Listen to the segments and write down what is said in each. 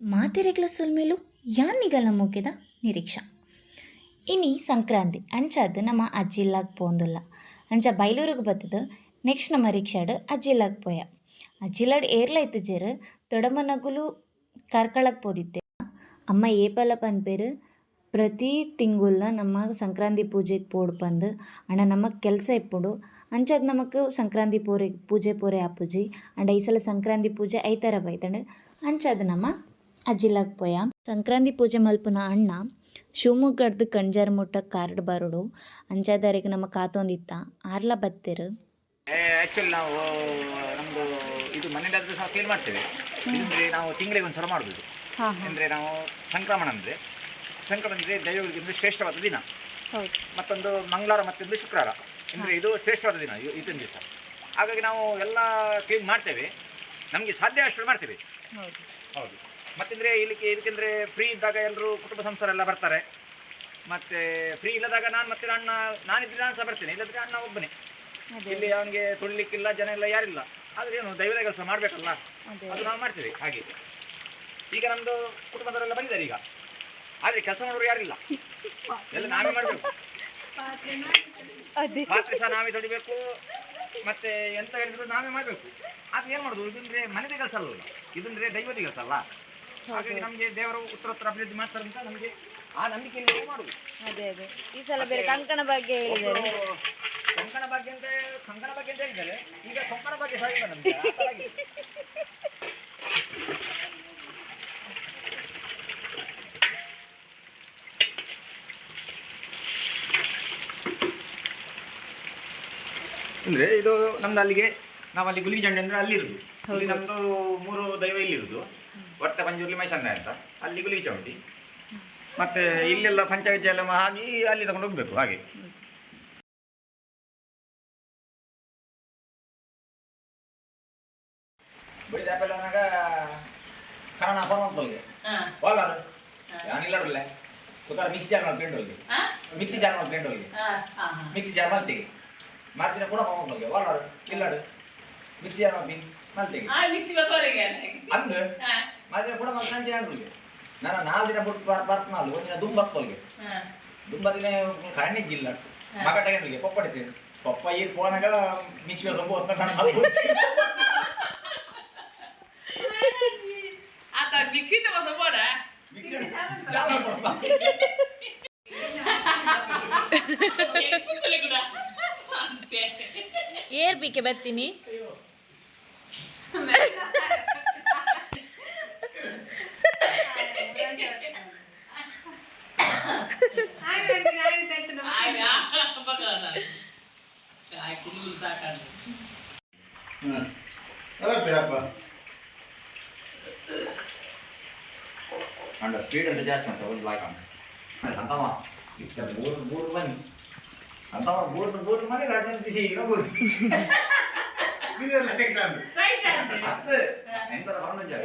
ಮಾತೆರೆಗ್ಲ ಸುಲ್ಮೇಲು ಯಾನ್ನಿಗಲ ಮುಗಿದ ನಿರೀಕ್ಷ. ಇನಿ ಸಂಕ್ರಾಂತಿ ಅಂಚಾದ್ ನಮ್ಮ ಅಜ್ಜಿಲ್ಲಾಗ ಪೋಂದುಲ್ಲ. ಅಂಚ ಬೈಲೂರಿಗೆ ಬತ್ತದ, ನೆಕ್ಸ್ಟ್ ನಮ್ಮ ರಿಕ್ಷಾಡ್ ಅಜ್ಜಿಲ್ಲಾಗ ಪೋಯ. ಅಜ್ಜಿಲಾಡ್ ಏರ್ಲ ಇತ್ತಿಜೆರ್ ದೊಡಮನಗುಲು ಕರ್ಕಳಕ್ಕೆ ಪೋದಿತ್ತೆ. ಅಮ್ಮ ಏಪಲ ಪನ್ಪೇರು, ಪ್ರತಿ ತಿಂಗುಲ್ನ ನಮ್ಮ ಸಂಕ್ರಾಂತಿ ಪೂಜೆಗೆ ಪೋಡ್ ಪಂದು, ಅಣ್ಣ ನಮಗೆ ಕೆಲಸ ಇಪ್ಪುಡು. ಅಂಚಾದ್ ನಮಗೆ ಸಂಕ್ರಾಂತಿ ಪೂರೆ, ಪೂಜೆ ಪೂರೆ ಆ ಅಂಡ ಈ ಸಲ ಸಂಕ್ರಾಂತಿ ಪೂಜೆ ಐತರ ಬೈತಂಡ್ ಅಂಚಾದ್ ನಮ್ಮ ಅಜ್ಜಿಲಾಗ್ ಪೋಯ. ಸಂಕ್ರಾಂತಿ ಪೂಜೆ ಮಲ್ಪುನ ಅಣ್ಣ ಶಿವಮೊಗ್ಗದ ಕಂಜಾರ್ ಮುಟ್ಟ ಕಾರ್ಡ್ ಬರೋಡು ಅಂಚಾದರಿಗೆ ನಮ್ಮ ಕಾತೊಂದಿತ್ತ ಆರ್ಲ ಬತ್ತೇರು. ಆ್ಯಕ್ಚುಲಿ ನಾವು ನಮ್ಮದು ಇದು ಮನೆಯಲ್ಲಾದರೂ ಸಹ ಫೀಲ್ ಮಾಡ್ತೇವೆ. ಅಂದರೆ ನಾವು ತಿಂಗಳಿಗೆ ಒಂದು ಸಲ ಮಾಡ್ಬೋದು ಅಂದರೆ ನಾವು ಸಂಕ್ರಮಣ ಅಂದರೆ ಸಂಕ್ರಮಣ ಅಂದರೆ ದೈವಗಳಿಗೆ ಶ್ರೇಷ್ಠವಾದ ದಿನ. ಮತ್ತೊಂದು ಮಂಗಳವಾರ ಮತ್ತೊಂದು ಶುಕ್ರವಾರ. ಅಂದರೆ ಇದು ಶ್ರೇಷ್ಠವಾದ ದಿನ ಇದೊಂದು ದಿವಸ. ಹಾಗಾಗಿ ನಾವು ಎಲ್ಲ ಕ್ಲೀನ್ ಮಾಡ್ತೇವೆ. ನಮಗೆ ಸಾಧ್ಯ ಅಷ್ಟು ಮಾಡ್ತೇವೆ. ಹೌದು. ಮತ್ತಂದರೆ ಇಲ್ಲಿ ಇದಕ್ಕೆಂದರೆ ಫ್ರೀ ಇದ್ದಾಗ ಎಲ್ಲರೂ ಕುಟುಂಬ ಸಂಸಾರ ಎಲ್ಲ ಬರ್ತಾರೆ. ಮತ್ತೆ ಫ್ರೀ ಇಲ್ಲದಾಗ ನಾನು ಮತ್ತೆ ಅಣ್ಣ ನಾನಿದ್ರೆ ನಾನು ಸಹ ಬರ್ತೇನೆ ಇಲ್ಲದ್ರೆ ಅಣ್ಣ ಒಬ್ಬನೇ. ಇಲ್ಲಿ ಅವನಿಗೆ ತುಳಿಲಿಕ್ಕಿಲ್ಲ ಜನ ಎಲ್ಲ ಯಾರಿಲ್ಲ. ಆದ್ರೆ ಏನು ದೈವದ ಕೆಲಸ ಮಾಡಬೇಕಲ್ಲ? ಅದು. ನಾವು ಮಾಡ್ತೇವೆ ಹಾಗೆ. ಈಗ ನಮ್ದು ಕುಟುಂಬದವರೆಲ್ಲ ಬಂದಿದ್ದಾರೆ ಈಗ. ಆದ್ರೆ ಕೆಲಸ ಮಾಡೋರು ಯಾರಿಲ್ಲ? ಎಲ್ಲ ನಾವೇ ಮಾಡಬೇಕು. ಪಾತ್ರೆ ಸಹ ನಾವೇ ತೊಡಿಬೇಕು ಮತ್ತೆ ಎಂತ ಹೇಳಿದ್ರು ನಾವೇ ಮಾಡಬೇಕು. ಅದು ಏನು ಮಾಡುದು? ಇದಂದ್ರೆ ಮನೆದ ಕೆಲಸ ಅಲ್ಲ. ಇದಂದ್ರೆ ದೈವದ ಕೆಲಸ ಅಲ್ಲ. ಹಾಗಾಗಿ ನಮಗೆ ದೇವರು ಉತ್ತರ ಅಭಿವೃದ್ಧಿ ಮಾಡ್ತಾರೆ ಅಂತ ನಮಗೆ ಆ ನಂಬಿಕೆಯಲ್ಲಿ ನಾವು ಮಾಡುದು. ಅದೇ ಅದೇ. ಈ ಸಲ ಬೇರೆ ಕಂಕಣ ಬಗ್ಗೆ ಹೇಳಿದ್ದಾರೆ. ಕಂಕಣ ಬಗ್ಗೆ ಅಂತ ಕಂಕಣ ಬಗ್ಗೆ ಅಂತ ಹೇಳಿದ್ದಾರೆ. ಈಗ ಕೊಂಕಣ ಬಗ್ಗೆ ಸಹ ಇಲ್ಲ ನಮ್ಗೆ. ಆ ಥರ ಆಗಿದೆ. ಅಂದ್ರೆ ಇದು ನಮ್ದು ಅಲ್ಲಿಗೆ ನಾವು ಅಲ್ಲಿ ಗುಲಿಗೆ ಜಂಡೆ ಅಂದ್ರೆ ಅಲ್ಲಿರುದು. ಇಲ್ಲಿ ನಮ್ದು ಮೂರು ದೈವ ಇಲ್ಲಿರುದು. ಒಟ್ಟ ಪಂಜುರ್ಲಿ ಮೈಸಂದ ಅಂತ. ಅಲ್ಲಿ ಗುಲಿ ಚೌಂಡಿ ಮತ್ತೆ ಇಲ್ಲೆಲ್ಲ ಪಂಚಾಯಿತಿ ಎಲ್ಲ ಹಾಕಿ ಅಲ್ಲಿ ತಗೊಂಡು ಹೋಗ್ಬೇಕು ಹಾಗೆ. ಬಿಡಿದ ಆಪಲ್ ಅನ್ನಾಗ ಕಣ ಪರವಂತಲ್ಗೆ ಬಾಲಾರು ಯಾನಿಲ್ಲಡಲ್ಲ ಕೂತಾರ ಮಿಕ್ಸಿ ಜಾರ್ ಮಾಡಿ ಪೇಂಟ್ ಮಿಕ್ಸಿ ಜಾರ್ ಮಾಡಿ ಪೇಂಟ್ ಮಿಕ್ಸಿ ಜಾರ್ ಮಲ್ತಿಗೆ ಮಾರ್ತಿನ ಕೂಡ ಹೋಗಿ ಬಾಲಾರು ಇಲ್ಲಾಡು ಮಿಕ್ಸಿ ಜಾರ್ ಮಾಡ್ತೀನಿ. ಮಲ್ತಿಗೆ ಅಂದು? ಆದ್ರೆ ಕೂಡ ಮತ್ತೆ ಸಂಜೆ ಆಡುದಿಲ್ಲ ನಾನು ನಾಲ್ಕು ದಿನ ಬಿಟ್ಟು ಬರ್ ಬರ್ತಾನಲ್ಲ ಒಂದಿನ ದುಂಬ ಹಾಕೋಲ್ಗೆ ದುಂಬ ದಿನ ಕಣ್ಣಿಗಿಲ್ಲ ಮಗ ಟೈಮ್ಗೆ ಪಪ್ಪ ಹಿಡಿತೀನಿ. ಪಪ್ಪ ಈಗ ಫೋನಾಗ ಮಿಂಚಿ ಸೊಂಬು ಹೊತ್ತ ಆತ ಬರ್ತೀನಿ. ಅಂಡ ಸ್ಪೀಡ್ ಅಂತ ಜಾಸ್ತಿ ಉಂಟು ಒಂದು ಲಾಕ್ ಅಂತವ ಇಷ್ಟ ಮೂರು ಮೂರು ಬನ್ನಿ ಅಂತವ ಮೂರು ಮೂರು ಮನೆ ಎರಡು ಮಂದಿ ಬಿಸಿ ಈಗ ಮೂರು ಇದೆಲ್ಲ ಟೆಕ್ಟ್ ಅಂದ್ರೆ ಹತ್ತು ಎಂಟರ ಹನ್ನೊಂದು ಜಾಗ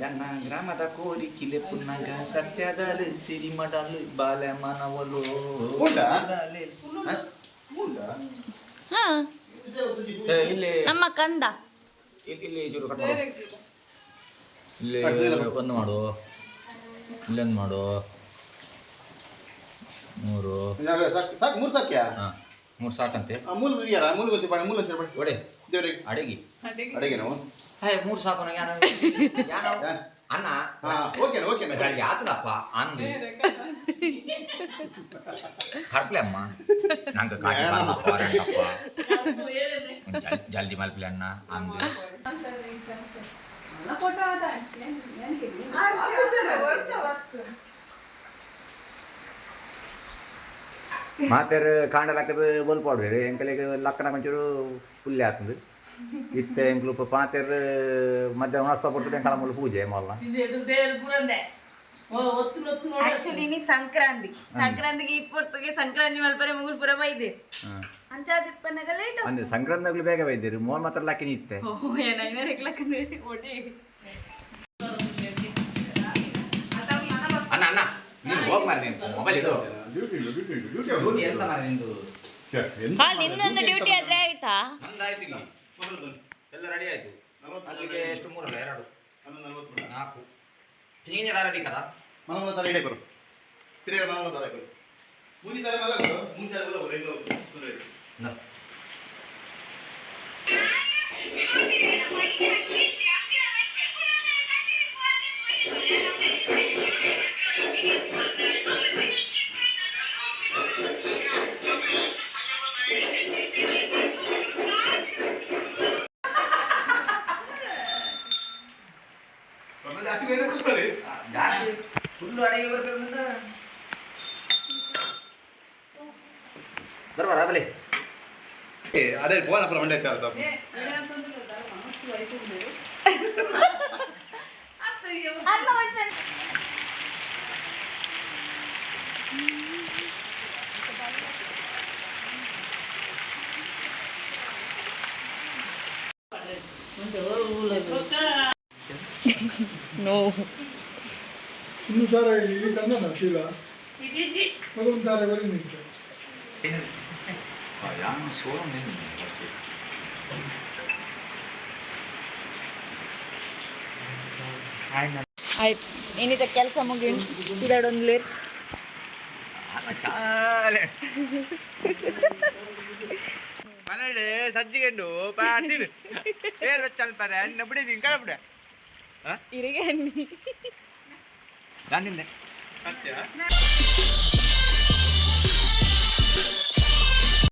ಗನ್ನ ಗ್ರಾಮದ ಕೋರಿಕಿಲೆ ಪುನ್ನಗ ಸತ್ಯದಲ್ಲಿ ಸಿರಿಮಡಲು ಬಾಲೆ ಮನವಲು ಇಲ್ಲಿ ನಮ್ಮ ಕಂದ. ಇಲ್ಲಿ ಚೂರು ಕಟ್ ಮಾಡು ಇಲ್ಲಿ ಒಂದು ಮಾಡು ಇಲ್ಲೊಂದು ಮಾಡು ಮೂರು ಸಾಕು ಮೂರು ಸಾಕ್ಯಾ ಹಾಂ ಮೂರು ಸಾಕಂತೆ ಮೂಲ ಮೂಲ ಮೂಲ ಒಡೆ. ದೇವ್ರಿಗೆ. ಅಡಗಿ. ಅಡಗಿ ನಾವು. ಮೂರು ಸಾಕು ನಂಗೆ ಯಾರು ಯಾರು ಅನ್ನ ಹಾ ಓಕೆ ಓಕೆ ಯಾತನಪ್ಪ ಅಂದು ಕರ್ಪ್ಲೆ ಅಮ್ಮ ನಂಗೆ ಕಾಟಿ ಬಾರಪ್ಪ ರಂಗಪ್ಪ ಜಲ್- ಜಲ್ದಿ ಮಲ್ಪಲೆ ಅಣ್ಣ ಅಂದು ಮಾತೇರು ಕಾಂಡ ಲೆಕ್ಕದ ಬಲ್ಪ್ ಆಡ್ಬೇರಿ ಎಂಕಲಿಗೆ ಲಕ್ಕನ ಒಂಚೂರು ಫುಲ್ ಆಗ್ತದೆ ಉಣಸ್ತಾ ಕೊಡ್ತಾರೆ ಕಾಲ ಮೂಲ ಪೂಜೆ ಮೊಲ್ಲ ಇದು ಎದುರು ದೇವರು ಓ ಒತ್ತು ಒತ್ತು ನೋಡಿ. ಆಕ್ಚುಲಿ ಇನಿ ಸಂಕ್ರಾಂತಿ. ಸಂಕ್ರಾಂತಿಗೆ ಇಪ್ಪತ್ತುಗೆ ಸಂಕ್ರಾಂತಿ ಮಲ್ಪರೆ ಮುಗುಲ್ ಪುರ ಬೈದೆ. ಅಂಚಾದಿಪ್ಪನಗ ಲೇಟ್ ಅಂದ್ರೆ ಸಂಕ್ರಾಂತಿಗಳು ಬೇಗ ಬೈದಿರಿ ಮೋಲ್ ಮಾತ್ರ ಲಾಕಿನಿ ಇತ್ತೆ ಓ ಏನಾಗಿನ ರೆಕ್ಲಕ್ಕಂದ್ರೆ ಒಡಿ ಅಣ್ಣ ಅಣ್ಣ ನೀನು ಹೋಗ್ ಮಾರಿ ನೀನು ಮೊಬೈಲ್ ಇಡು. ನಿಂದೊಂದು ಡ್ಯೂಟಿ ಆದ್ರೆ ಆಯ್ತಾ? ಇಲ್ಲಿ ಎಲ್ಲ ರೆಡಿ ಆಯ್ತು? ಅಲ್ಲಿಗೆ ಎಷ್ಟು ಮೂರಲ್ಲ ಎರಡು. ನಾಲ್ಕು. ಹಿಂಗೆ ರೆಡಿ ಕದ ಮನಮನ ತರ ಇಡೇ ಬರು ತಿರುಗ ಬರು ತರ ಬಲ್ಲ ಬರು ಹೆಂಗೋ ಫುಲ್ಲು ಅಡಿಗೆ ಬರ್ಬೇಕು ಬರ್ಬಾರ ಬಲೆ ಏ, ಅದೇ ಫೋನ್ ಅಪ್ಪ ಮಂಡೆ ಆಯ್ತಾ ಸ್ವಲ್ಪ ಇನ್ನು ಸಾರ ಇಲ್ಲಿ ತಂದ ಶೀಲ. ಅದೊಂದು ಸಾರ ಬರೀ ನಿಂತು. ಆಯ್ತು. ಏನಿತ ಕೆಲಸ ಮುಗಿ ಇದೊಂದು ಲೇಟ್ ಮನೆಡೆ ಸಜ್ಜಿಗೆಂಡು ಏರ್ ಅನ್ನ ಬಿಡಿದೀನಿ ಕಳಬಿಡ. ಇರಿಗೆ ಅನ್ನಿ. 残念です。